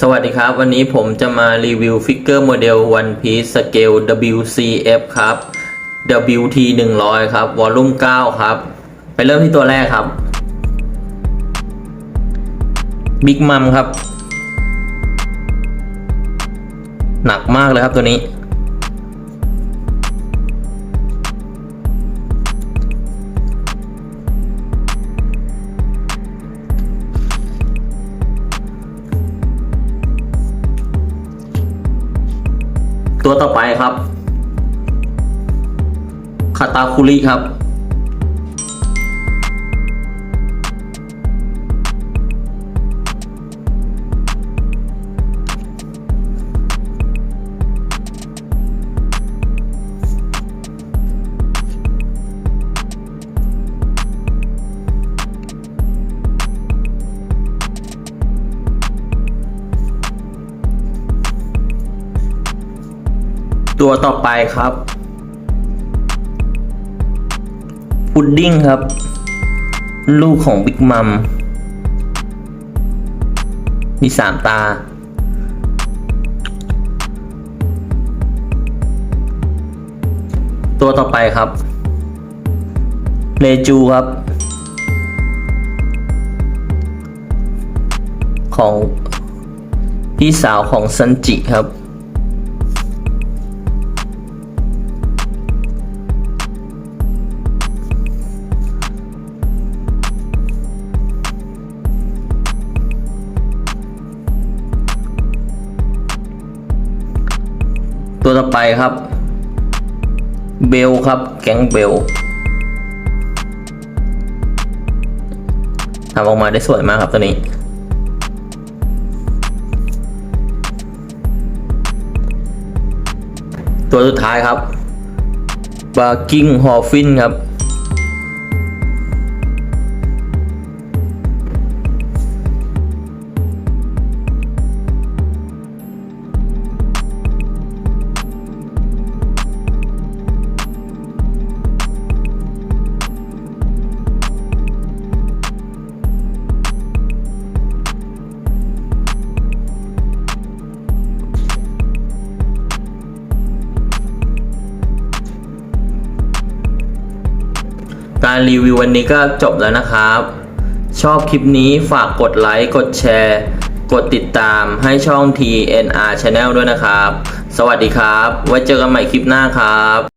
สวัสดีครับ วันนี้ผมจะมารีวิวฟิกเกอร์โมเดล One Piece Scale WCF ครับ WT 100 ครับวอลลุ่ม9ครับ ไปเริ่มที่ตัวแรกครับ Big Mom ครับ หนักมากเลยครับตัวนี้ ตัวต่อไปครับคาตาคุริครับ ตัวต่อไปครับ พุดดิ้งครับ ลูกของบิ๊กมัม มีสามตา ตัวต่อไปครับเลจูครับ ของพี่สาวของซันจิครับ ตัวต่อไปครับ เบลครับ แก๊งเบลทำออกมาได้สวยมากครับตัวนี้ ตัวสุดท้ายครับบาร์กิ้งฮอฟินครับ การรีวิววันนี้ก็จบแล้วนะครับ ชอบคลิปนี้ฝากกดไลค์ กดแชร์ กดติดตามให้ช่อง TNR Channel ด้วยนะครับ สวัสดีครับ ไว้เจอกันใหม่คลิปหน้าครับ